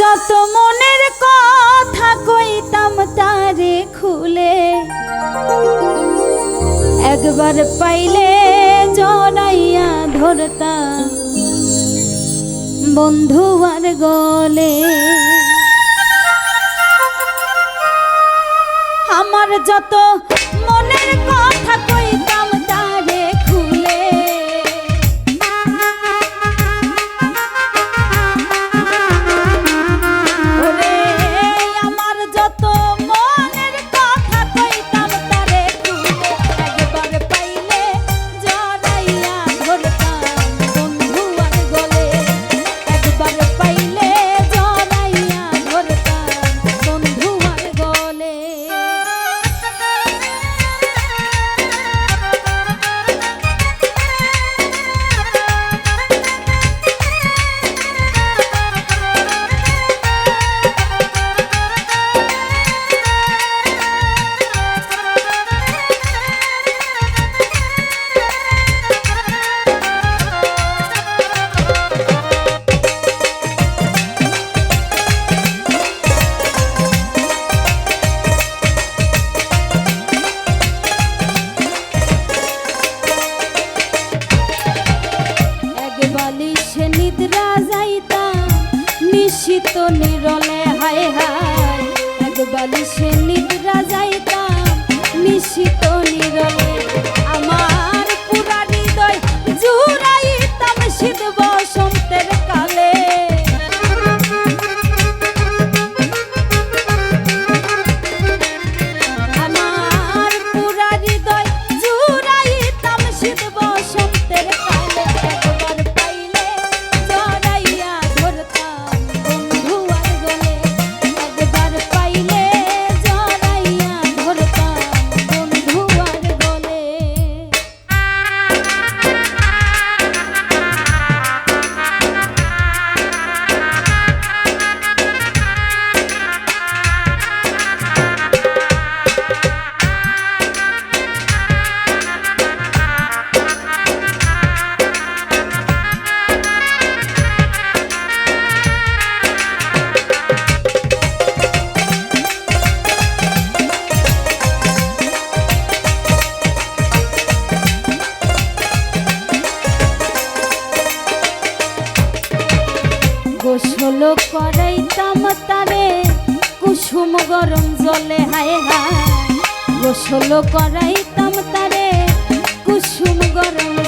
যত মনের কথা কইতাম তারে খুলে, একবার পাইলে জড়াইয়া ধরতাম বন্ধু আর গলে। আমার যত নিশিত নিরলে হায় হায় এক বালিশে নিদ্রা যাইতাম নিশিত কুসুম গরম জলে হায় হায়। গোসল করাইতাম তারে কুসুম গরম